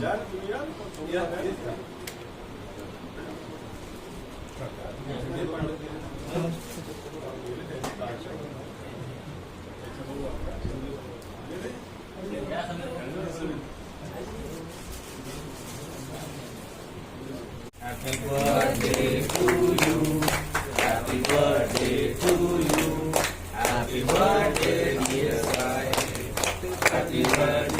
Happy birthday to you. Happy birthday to you. Happy birthday, dear Sai. Happy birthday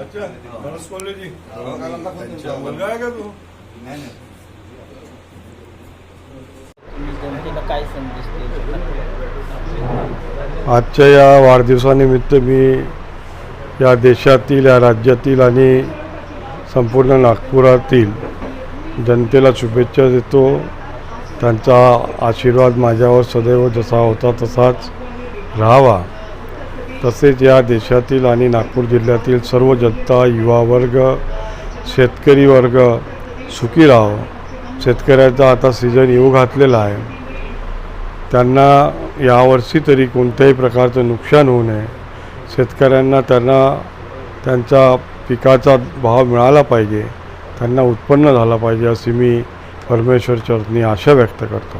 अच्छा मनोज मुलगा आहे का तू? देऊ आजच्या या वाढदिवसानिमित्त मी या देशातील या राज्यातील आणि संपूर्ण नागपुरातील जनतेला शुभेच्छा देतो. त्यांचा आशीर्वाद माझ्यावर सदैव जसा होता तसाच राहावा. तसेच या देशातील आणि नागपूर जिल्ह्यातील सर्व जनता युवा वर्ग शेतकरी वर्ग सुखी राहो. शेतकऱ्याचा आता सीझन येऊ घातलेला आहे. त्यांना यावर्षी तरी कोणत्याही प्रकारचं नुकसान होऊ नये. शेतकऱ्यांना त्यांना त्यांचा पिकाचा भाव मिळाला पाहिजे. त्यांना उत्पन्न झाला पाहिजे अशी मी परमेश्वर चरणी आशा व्यक्त करतो.